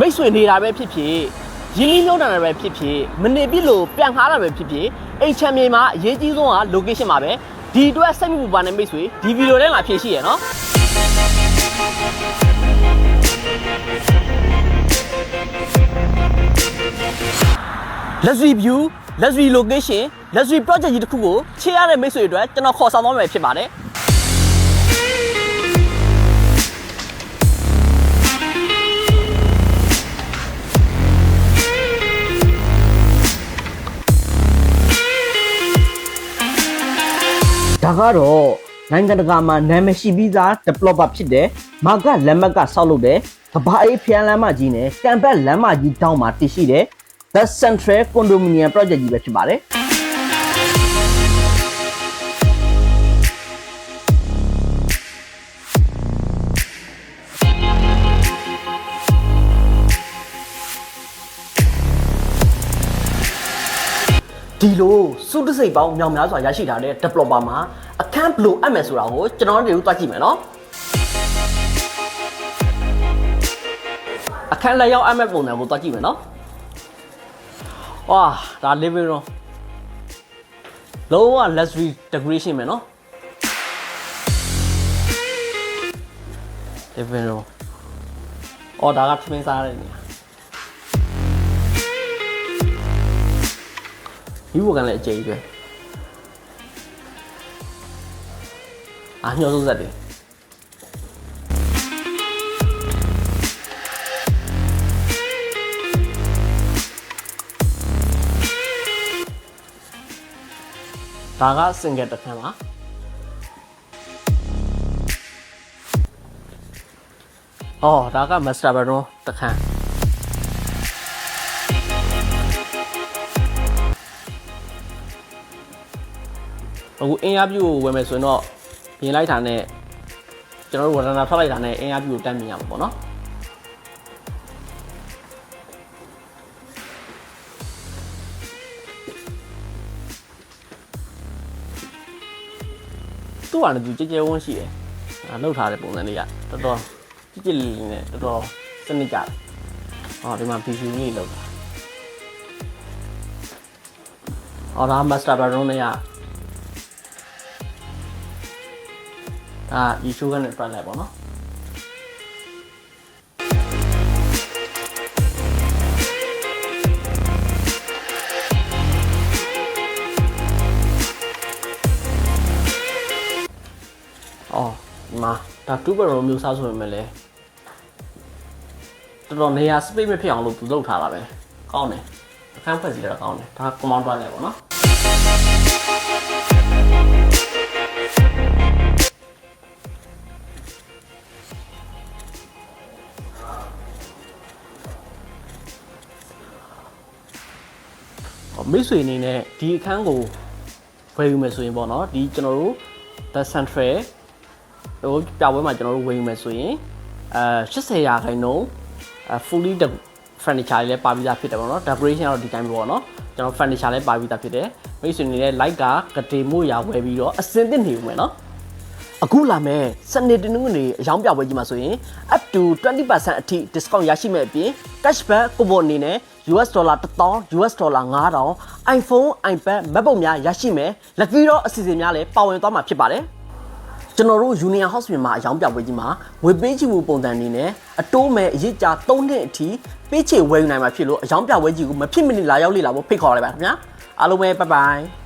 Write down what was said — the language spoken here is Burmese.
မိတ်ဆွေနေတာပဲဖြစ်ဖြစ်ရင်းနှီးမြှုပ်နှံတာပဲဖြစ်ဖြစ်မနေပြလို့ပြန်ခါတာပဲဖြစ်ဖြစ်အိမ်ချမ်းမြေမှာအရေးကြီးဆုံးက location ပါပဲဒီအတွက်စိတ်မပူပါနဲ့မိတ်ဆွေဒီဗီဒီယိုထဲမှာဖြည့်ရှိရနော်လက်စီ view လက်စီ location လက်စီ project ကြီးတစ်ခုကိုချေရတဲ့မိတ်ဆွေတွေအတွက်ကျွန်တော်ခေါ်ဆောင်သွားမယ်ဖြစ်ပါတယ် ဒါကတော့နိုင်ငံတကာမှာနာမည်ရှိပြီးသား developer ဖြစ်တဲ့မာကလမ်းမကဆောက်လုပ်တဲ့ကဘာအေးဖျန်းလမ်းမကြီးနဲ့ကံဘက်လမ်းမကြီးတောင်းမှာတည်ရှိတဲ့ The Central Condominium Project ကြီးပဲဖြစ်ပါတယ် ဒီလိုစုတစိတ်ပေါင်းမြောင်များစွာရရှိထားတဲ့ developer မှာအခန်းဘယ်လိုအပ်မယ်ဆိုတာကိုကျွန်တော်တို့တွေ့ကြည့်မယ်နော်အခန်းလက်ရောက်အပ်မဲ့ပုံစံကိုတွေ့ကြည့်မယ်နော်ဝါဒါ living room လုံးဝ luxury decoration ပဲနော် living room အော်ဒါကထမင်းစားရတဲ့နေရာ ဒီဘကန်လည်းအကျယ်ကြီးပဲအာညှောဆုံးဆက်တယ်ဒါက single တစ်ခန်းပါအော်ဒါက master bedroom တစ်ခန်း အခုအင်အားပြုကိုဝယ်မယ်ဆိုရင်တော့ပြင်လိုက်တာနဲ့ကျွန်တော်တို့ဝရဏထွက်လိုက်တာနဲ့အင်အားပြုကိုတန်းမြင်ရမှာပေါ့နော်သူ့ဟာနဲ့သူကြဲကြဲဝန်းရှိတယ်။အဲလှုပ်ထားတဲ့ပုံစံလေးကတော်တော်ကြည်ကြည်လေးလေးနဲ့တော်တော်စနစ်ကြတယ်။ဟောဒီမှာ PC လေးလောက်တာ။ဟောဒါ master bedroom နဲ့က ဒါဒီရှိုးကနေပြလိုက်ပါတော့အော်ဒီမှာဒါ2 bedroom မျိုးစားဆိုရင်လည်းတော်တော်နေရာ space မဖြစ်အောင်လို့သူလုပ်ထားတာပဲကောင်းတယ်အခန်းဖွဲ့စီတော့ကောင်းတယ်ဒါ command တွားလိုက်ပါတော့ မိတ်ဆွေအနေနဲ့ဒီအခန်းကိုဝယ်ယူမယ်ဆိုရင်ပေါ့နော်ဒီကျွန်တော်တို့ The Central ဟိုပြပွဲမှာကျွန်တော်တို့ဝယ်ယူမယ်ဆိုရင်အဲ80ရာခိုင်နှုန်းအဲ fully the furniture တွေလည်းပါပြီးသားဖြစ်တယ်ပေါ့နော် decoration ကတော့ဒီတိုင်းပဲပေါ့နော်ကျွန်တော် furniture လည်းပါပြီးသားဖြစ်တယ်မိတ်ဆွေအနေနဲ့ like ကကတိမို့ရာဝယ်ပြီးတော့အစင်သင့်နေဦးမယ်နော် အခုလာမဲ့စနေတနင်္ဂနွေအယောင်းပြပွဲကြီးမှာဆိုရင် up to 20%အထိ discount ရရှိမဲ့အပြင် cashback coupon အနေနဲ့ US ဒေါ်လာ1000 US ဒေါ်လာ9000 iPhone iPad MacBook များရရှိမယ်။ lucky draw အစီအစဉ်များလည်းပါဝင်သွားမှာဖြစ်ပါတယ်။ကျွန်တော်တို့ Union House ပြင်မှာအယောင်းပြပွဲကြီးမှာဝယ်ပေးချီမှုပုံစံအနေနဲ့အတိုးမဲ့အရေးကြာ3နှစ်အထိပေးချေဝယ်ယူနိုင်မှာဖြစ်လို့အယောင်းပြပွဲကြီးကိုမဖြစ်မနေလာရောက်လေ့လာဖို့ဖိတ်ခေါ်လိုက်ပါခင်ဗျာ။အားလုံးပဲ bye bye